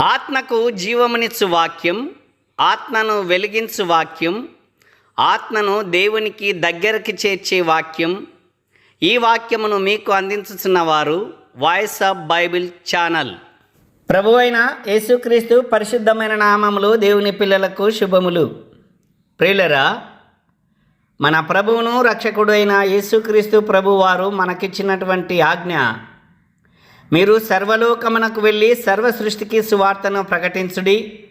ఆత్మకు జీవమునిచ్చు వాక్యం ఆత్మను వెలిగించు వాక్యం ఆత్మను దేవునికి దగ్గరికి చేర్చే వాక్యం. ఈ వాక్యమును మీకు అందించుతున్న వారు వాయిస్ ఆఫ్ బైబిల్ ఛానల్. ప్రభు అయిన యేసుక్రీస్తు పరిశుద్ధమైన నామములు దేవుని పిల్లలకు శుభములు. ప్రియులరా మన ప్రభువును రక్షకుడు అయిన యేసుక్రీస్తు ప్రభువారు మనకిచ్చినటువంటి ఆజ్ఞ మీరు సర్వలోకమునకు వెళ్ళి సర్వ సృష్టికి సువార్తను ప్రకటించుడి.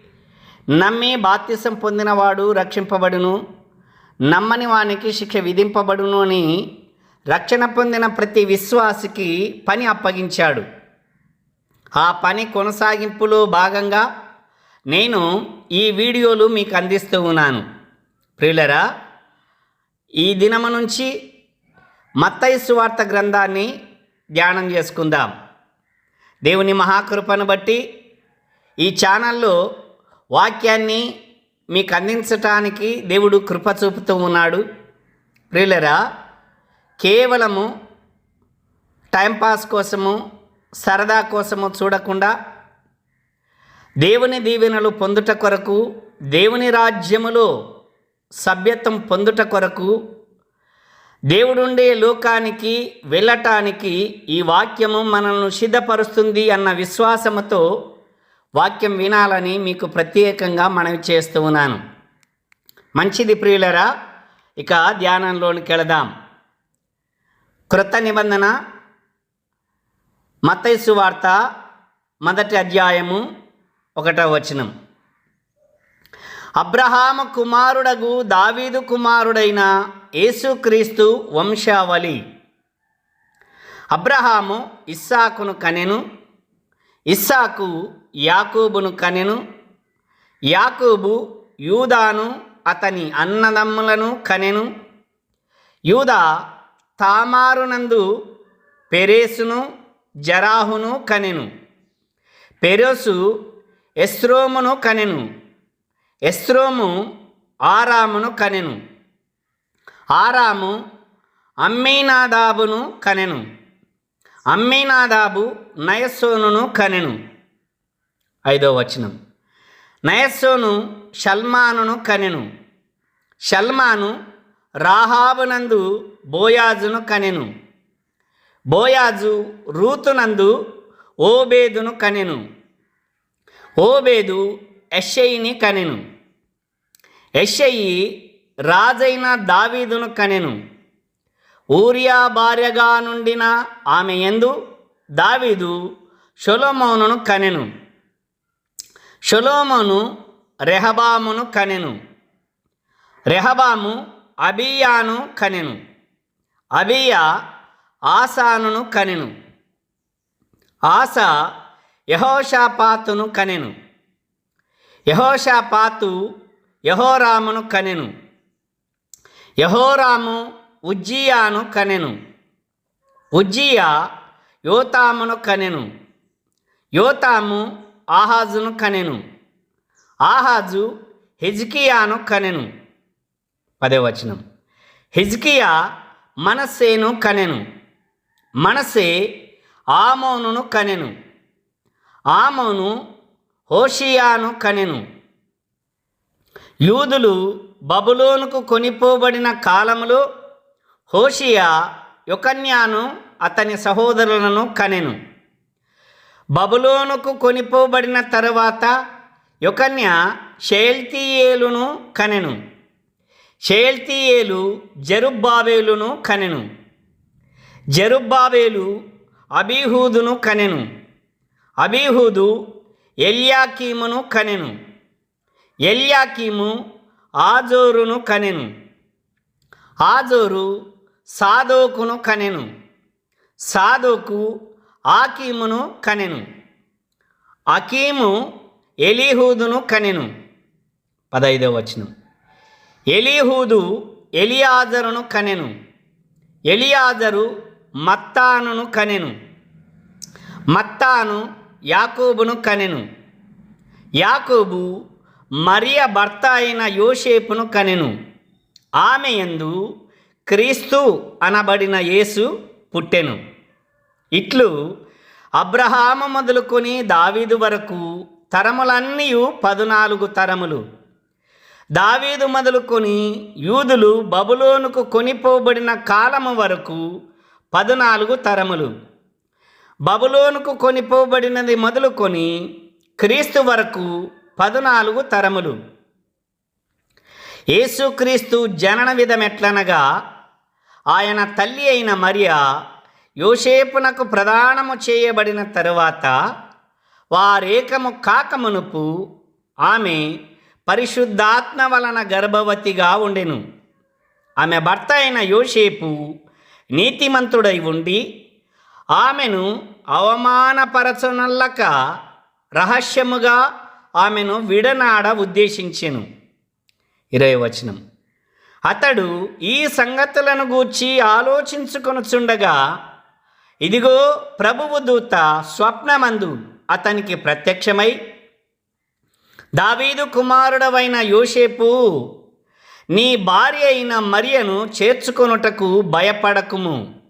నమ్మి బాప్తిసం పొందినవాడు రక్షింపబడును. నమ్మని వానికి శిక్ష విధింపబడును అని రక్షణ పొందిన ప్రతి విశ్వాసికి పని అప్పగించాడు. ఆ పని కొనసాగింపులో భాగంగా నేను ఈ వీడియోలు మీకు అందిస్తూ ఉన్నాను. ప్రియులరా ఈ దినము నుంచి మత్తయి సువార్త గ్రంథాన్ని ధ్యానం చేసుకుందాం. దేవుని మహాకృపను బట్టి ఈ ఛానల్లో వాక్యాన్ని మీకు అందించటానికి దేవుడు కృప చూపుతూ ఉన్నాడు. ప్రియులరా కేవలము టైంపాస్ కోసము సరదా కోసము చూడకుండా దేవుని దీవెనలు పొందుట కొరకు దేవుని రాజ్యములో సభ్యత్వం పొందుట కొరకు దేవుడుండే లోకానికి వెళ్ళటానికి ఈ వాక్యము మనల్ని సిద్ధపరుస్తుంది అన్న విశ్వాసముతో వాక్యం వినాలని మీకు ప్రత్యేకంగా మనవి చేస్తూ ఉన్నాను. మంచిది ప్రియులరా ఇక ధ్యానంలోనికి వెళదాం. క్రొత్త నిబంధన మతైసు వార్త మొదటి అధ్యాయము ఒకటో వచనం. అబ్రహాము కుమారుడగు దావీదు కుమారుడైన యేసుక్రీస్తు వంశావళి. అబ్రహాము ఇస్సాకును కనెను ఇస్సాకు యాకూబును కనెను యాకూబు యూదాను అతని అన్నదమ్ములను కనెను యూదా తామారునందు పెరేసును జరాహును కనెను పెరోసు ఎస్రోమును కనెను ఎస్రోము ఆరామును కనెను. ఆరాము అమ్మీనాదాబును కనెను. అమ్మీనాదాబు నయస్సోనును కనెను. ఐదో వచనం. నయస్సోను షల్మానును కనెను. షల్మాను రాహాబునందు బోయాజును కనెను. బోయాజు రూతునందు ఓబేదును కనెను. ఓబేదు ఎషయిని కనెను. ఎషయి రాజైన దావీదును కనెను. ఊరియా భార్యగా నుండిన ఆమె ఎందు దావీదు షొలోమోనును కనెను. షొలోమోను రెహబామును కనెను. రెహబాము అబియాను కనెను. అబియా ఆసానును కనెను. ఆస యహోషాపాతును కనెను. యహోషాపాతు యహోరామును కనెను. యహోరాము ఉజ్జియాను కనెను. ఉజ్జియా యోతామును కనెను. యోతాము ఆహాజును కనెను. ఆహాజు హిజ్కియాను కనెను. పదే వచనం. హిజ్కియా మనస్సేను కనెను. మనసే ఆమోనును కనెను. ఆమోను హోషియాను కనెను. యూదులు బబులోనుకు కొనిపోబడిన కాలములో హోషియా యొకన్యాను అతని సహోదరులను కనెను. బబులోనుకు కొనిపోబడిన తరువాత యొకన్య షేల్తీయేలును కనెను. షేల్తీయేలు జరుబ్బాబేలును కనెను. జరుబ్బాబేలు అబీహూదును కనెను. అబీహూదు ఎల్యాకీమును కనెను. ఎల్యాకీము ఆజోరును కనెను. ఆజోరు సాదోకును కనెను. సాదోకు ఆకీమును కనెను. అకీము ఎలీహూదును కనెను. పదైదవ వచనం. ఎలీహూదు ఎలియాజరును కనెను. ఎలియాజరు మత్తానును కనెను. మత్తాను యాకోబును కనెను. యాకోబు మరియ భర్త అయిన యోషేపును కనెను. ఆమె యందు క్రీస్తు అనబడిన యేసు పుట్టెను. ఇట్లు అబ్రహాము మొదలుకొని దావీదు వరకు తరములన్నీ పదునాలుగు తరములు. దావీదు మొదలుకొని యూదులు బబులోనుకు కొనిపోబడిన కాలము వరకు పదునాలుగు తరములు. బబులోనుకు కొనిపోబడినది మొదలుకొని క్రీస్తు వరకు పదునాలుగు తరములు. యేసుక్రీస్తు జనన విధమెట్లనగా ఆయన తల్లి అయిన మరియా యోసేపునకు ప్రదానము చేయబడిన తరువాత వారేకము కాకమునుపు ఆమె పరిశుద్ధాత్మ వలన గర్భవతిగా ఉండెను. ఆమె భర్త అయిన యోసేపు నీతిమంతుడై ఉండి ఆమెను అవమానపరచనల్లక రహస్యముగా ఆమెను విడనాడ ఉద్దేశించెను. ఇరవై వచనం. అతడు ఈ సంగతులను గూర్చి ఆలోచించుకొనుచుండగా ఇదిగో ప్రభువు దూత స్వప్నమందు అతనికి ప్రత్యక్షమై దావీదు కుమారుడవైన యోసేపు నీ భార్య అయిన మరియను చేర్చుకొనుటకు భయపడకుము.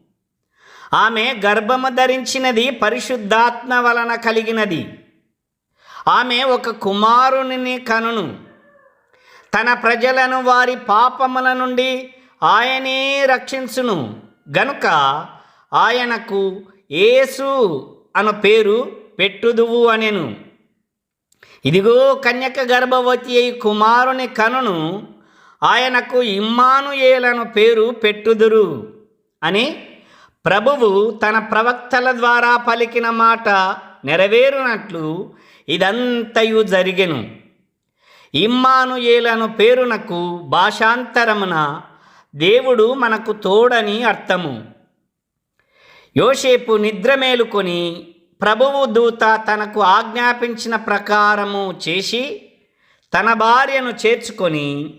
ఆమె గర్భము ధరించినది పరిశుద్ధాత్మ వలన కలిగినది. ఆమె ఒక కుమారుని కనును. తన ప్రజలను వారి పాపముల నుండి ఆయనే రక్షించును. గనుక ఆయనకు యేసు అను పేరు పెట్టుదువు అనెను. ఇదిగో కన్యక గర్భవతి అయి కుమారుని కనును ఆయనకు ఇమ్మానుయేలను పేరు పెట్టుదురు అని ప్రభువు తన ప్రవక్తల ద్వారా పలికిన మాట నెరవేరునట్లు ఇదంతయు జరిగెను. ఇమ్మానుయేలను పేరునకు భాషాంతరమున దేవుడు మనకు తోడని అర్థము. యోసేపు నిద్ర మేలుకొని ప్రభువు దూత తనకు ఆజ్ఞాపించిన ప్రకారము చేసి తన భార్యను చేర్చుకొని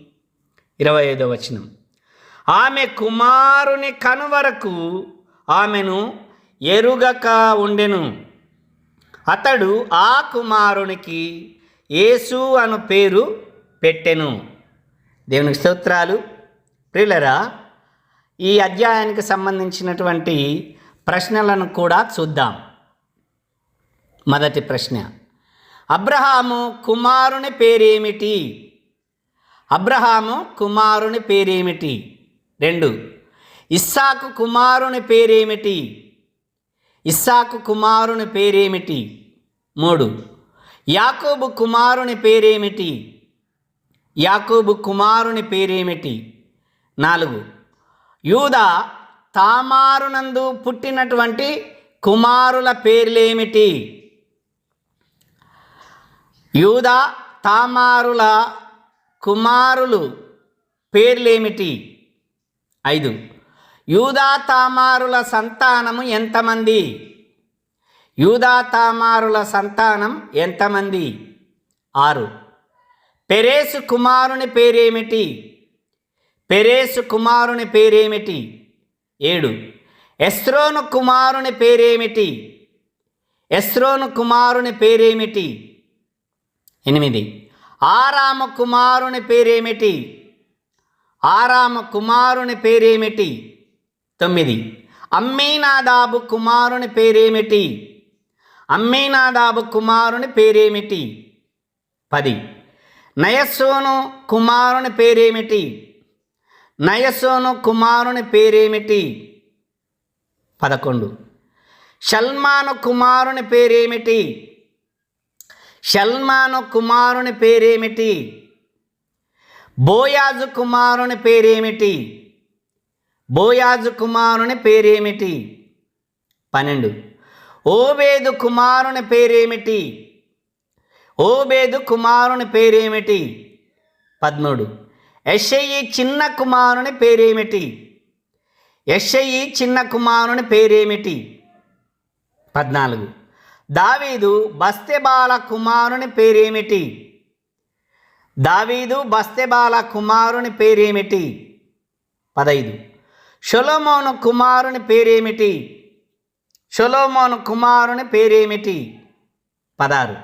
ఇరవై ఐదో వచనం. ఆమె కుమారుని కనువరకు ఆమెను ఎరుగక ఉండెను. అతడు ఆ కుమారునికి యేసు అను పేరు పెట్టెను. దేవునికి స్తోత్రాలు. ప్రియులరా ఈ అధ్యాయానికి సంబంధించినటువంటి ప్రశ్నలను కూడా చూద్దాం. మొదటి ప్రశ్న. అబ్రహాము కుమారుని పేరేమిటి? అబ్రహాము కుమారుని పేరేమిటి? రెండు. ఇస్సాకు కుమారుని పేరేమిటి? ఇస్సాకు కుమారుని పేరేమిటి? మూడు. యాకోబు కుమారుని పేరేమిటి? యాకోబు కుమారుని పేరేమిటి? నాలుగు. యూదా తామారునందు పుట్టినటువంటి కుమారుల పేర్లేమిటి? యూదా తామారుల కుమారులు పేర్లేమిటి? ఐదు. యూదా తామారుల సంతానము ఎంతమంది? యూదా తామారుల సంతానం ఎంతమంది? ఆరు. పెరేసు కుమారుని పేరేమిటి? పెరేసు కుమారుని పేరేమిటి? ఏడు. ఎస్రోను కుమారుని పేరేమిటి? ఎస్రోను కుమారుని పేరేమిటి? ఎనిమిది. ఆరామ కుమారుని పేరేమిటి? ఆరామ కుమారుని పేరేమిటి? తొమ్మిది. అమ్మీనాదాబు కుమారుని పేరేమిటి? అమ్మీనాదాబు కుమారుని పేరేమిటి? పది. నయస్సోను కుమారుని పేరేమిటి? నయస్సోను కుమారుని పేరేమిటి? పదకొండు. షల్మాను కుమారుని పేరేమిటి? షల్మాను కుమారుని పేరేమిటి? బోయాజు కుమారుని పేరేమిటి? బోయాజు కుమారుని పేరేమిటి? పన్నెండు. ఓబేదు కుమారుని పేరేమిటి? ఓబేదు కుమారుని పేరేమిటి? పదమూడు. యషయి చిన్న కుమారుని పేరేమిటి? యషయి చిన్న కుమారుని పేరేమిటి? పద్నాలుగు. దావీదు బస్తెబాల కుమారుని పేరేమిటి? దావీదు బస్తెబాల కుమారుని పేరేమిటి? పదైదు. షొలోమోను కుమారుని పేరేమిటి? షొలోమోను కుమారుని పేరేమిటి? పదారు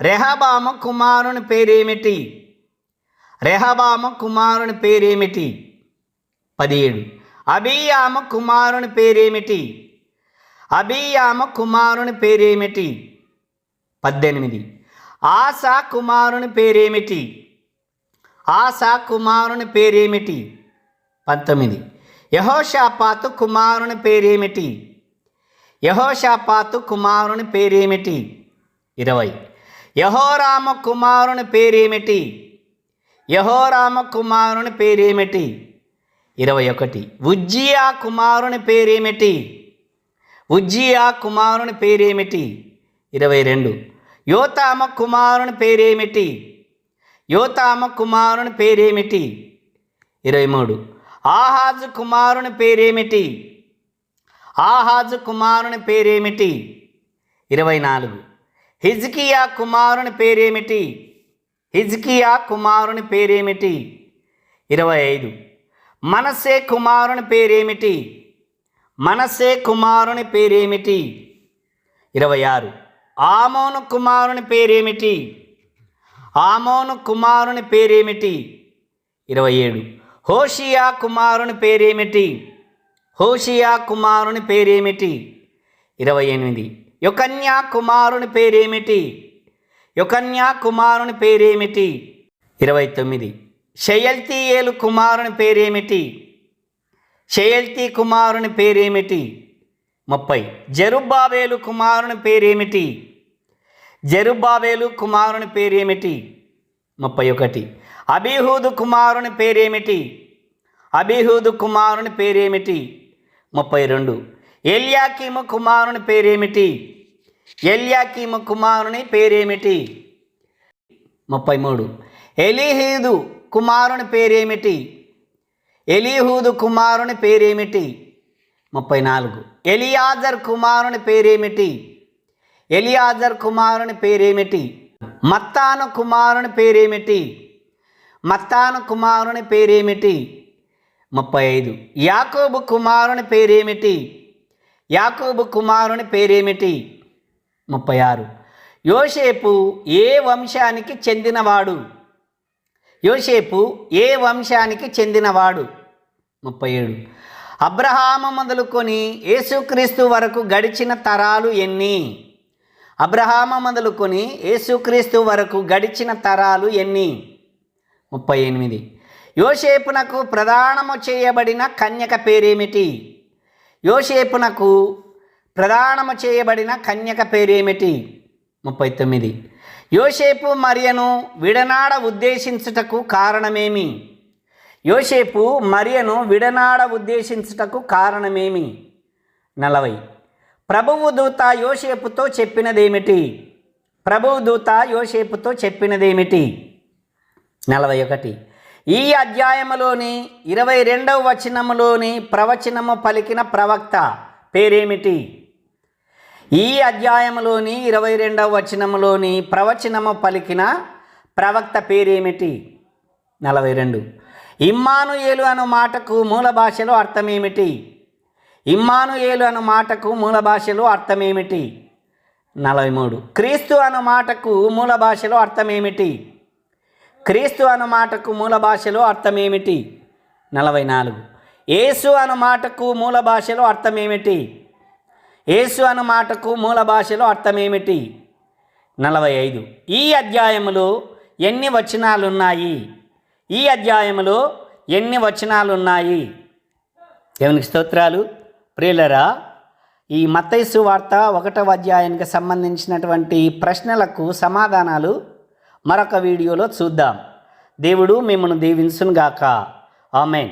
రెహబామ కుమారుని పేరేమిటి? రెహబామ కుమారుని పేరేమిటి? పదిహేడు. అభియామ కుమారుని పేరేమిటి? అభియామ కుమారుని పేరేమిటి? పద్దెనిమిది. ఆశా కుమారుని పేరేమిటి? ఆశా కుమారుని పేరేమిటి? పంతొమ్మిది. యహోషాపాతు కుమారుని పేరేమిటి? యహోషాపాతు కుమారుని పేరేమిటి? ఇరవై. యహోరామ కుమారుని పేరేమిటి? యహోరామ కుమారుని పేరేమిటి? ఇరవై ఒకటి. ఉజ్జియా కుమారుని పేరేమిటి? ఉజ్జియా కుమారుని పేరేమిటి? ఇరవై రెండు. యోతామ కుమారుని పేరేమిటి? యోతామ కుమారుని పేరేమిటి? ఇరవై మూడు. ఆహాజు కుమారుని పేరేమిటి? ఆహాజు కుమారుని పేరేమిటి? ఇరవై నాలుగు హిజ్కియా కుమారుని పేరేమిటి? హిజ్కియా కుమారుని పేరేమిటి? ఇరవై ఐదు మనసే కుమారుని పేరేమిటి? మనసే కుమారుని పేరేమిటి? ఇరవై ఆరు ఆమోను కుమారుని పేరేమిటి? ఆమోను కుమారుని పేరేమిటి? ఇరవై ఏడు హోషియా కుమారుని పేరేమిటి? హోషియా కుమారుని పేరేమిటి? ఇరవై ఎనిమిది. యొకన్యా కుమారుని పేరేమిటి? యొకన్యా కుమారుని పేరేమిటి? ఇరవై తొమ్మిది. షయల్తీయేలు కుమారుని పేరేమిటి? షయల్తీ కుమారుని పేరేమిటి? ముప్పై. జరుబాబేలు కుమారుని పేరేమిటి? జరుబాబేలు కుమారుని పేరేమిటి? ముప్పై ఒకటి. అబీహూదు కుమారుని పేరేమిటి? అబీహూదు కుమారుని పేరేమిటి? ముప్పై రెండు. ఎల్యాకీము కుమారుని పేరేమిటి? ఎల్యాకీము కుమారుని పేరేమిటి? ముప్పై మూడు. ఎలీహీదు కుమారుని పేరేమిటి? ఎలీహూదు కుమారుని పేరేమిటి? ముప్పై నాలుగు. ఎలియాజర్ కుమారుని పేరేమిటి? ఎలియాజర్ కుమారుని పేరేమిటి? మత్తాను కుమారుని పేరేమిటి? మత్తాను కుమారుని పేరేమిటి? ముప్పై ఐదు. యాకోబు కుమారుని పేరేమిటి? యాకోబు కుమారుని పేరేమిటి? ముప్పై ఆరు. యోసేపు ఏ వంశానికి చెందినవాడు? యోసేపు ఏ వంశానికి చెందినవాడు? ముప్పై ఏడు. అబ్రహాము మొదలుకొని యేసుక్రీస్తు వరకు గడిచిన తరాలు ఎన్ని? అబ్రహాము మొదలుకొని యేసుక్రీస్తు వరకు గడిచిన తరాలు ఎన్ని? ముప్పై ఎనిమిది. యోసేపునకు ప్రదానము చేయబడిన కన్యక పేరేమిటి? యోసేపునకు ప్రదానము చేయబడిన కన్యక పేరేమిటి? ముప్పై తొమ్మిది. యోసేపు మరియను విడనాడ ఉద్దేశించుటకు కారణమేమి? యోసేపు మరియను విడనాడ ఉద్దేశించుటకు కారణమేమి? నలభై. ప్రభువు దూత యోసేపుతో చెప్పినదేమిటి? ప్రభువు దూత యోసేపుతో చెప్పినదేమిటి? నలభై ఒకటి. ఈ అధ్యాయములోని ఇరవై రెండవ వచనములోని ప్రవచనము పలికిన ప్రవక్త పేరేమిటి? ఈ అధ్యాయములోని ఇరవై రెండవ వచనములోని ప్రవచనము పలికిన ప్రవక్త పేరేమిటి? నలభై రెండు. ఇమ్మానుయేలు అను మాటకు మూల భాషలో అర్థమేమిటి? ఇమ్మానుయేలు అను మాటకు మూల భాషలో అర్థమేమిటి? నలభై మూడు. క్రీస్తు అను మాటకు మూల భాషలో అర్థమేమిటి? క్రీస్తు అన్న మాటకు మూల భాషలో అర్థమేమిటి? నలభై నాలుగు. యేసు అన్న మాటకు మూల భాషలో అర్థమేమిటి? యేసు అన్న మాటకు మూల భాషలో అర్థమేమిటి? నలభై ఐదు. ఈ అధ్యాయములో ఎన్ని వచనాలున్నాయి? ఈ అధ్యాయములో ఎన్ని వచనాలున్నాయి? దేవునికి స్తోత్రాలు. ప్రియులరా ఈ మత్తైసు వార్త ఒకటవ అధ్యాయానికి సంబంధించినటువంటి ప్రశ్నలకు సమాధానాలు మరొక వీడియోలో చూద్దాం. దేవుడు మిమ్మల్ని దీవించునుగాక. ఆమెన్.